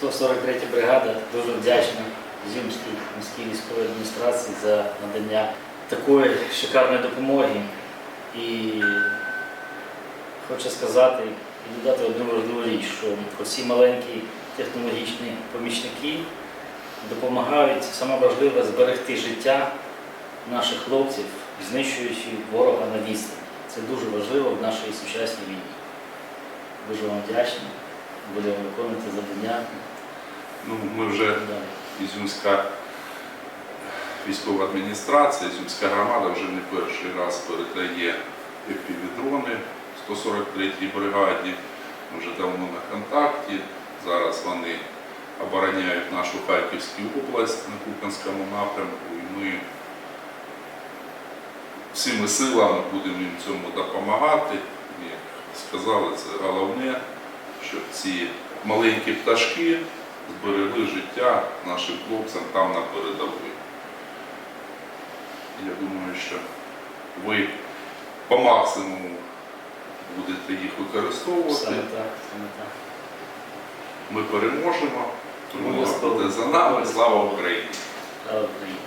143 бригада дуже вдячна Зюмській міській військовій адміністрації за надання такої шикарної допомоги. І хочу сказати і додати одну важливу річ, що оці маленькі технологічні помічники допомагають саме важливе зберегти життя наших хлопців, знищуючи ворога на відстані. Це дуже важливо в нашій сучасній війні. Дуже вам вдячний. Будемо виконувати завдання. Ну, ми вже Далі. Ізюмська військова адміністрація, Ізюмська громада вже не перший раз передає півдрони 143-й бригаді. Ми вже давно на контакті. Зараз вони обороняють нашу Харківську область на Куп'янському напрямку. І ми всіми силами будемо їм цьому допомагати. Як сказали, це головне, щоб ці маленькі пташки зберегли життя нашим хлопцям там на передовій. Я думаю, що ви по максимуму будете їх використовувати. Саме так, саме так. Ми переможемо. Обов'язково. буде за нами. Слава Україні! Слава Україні!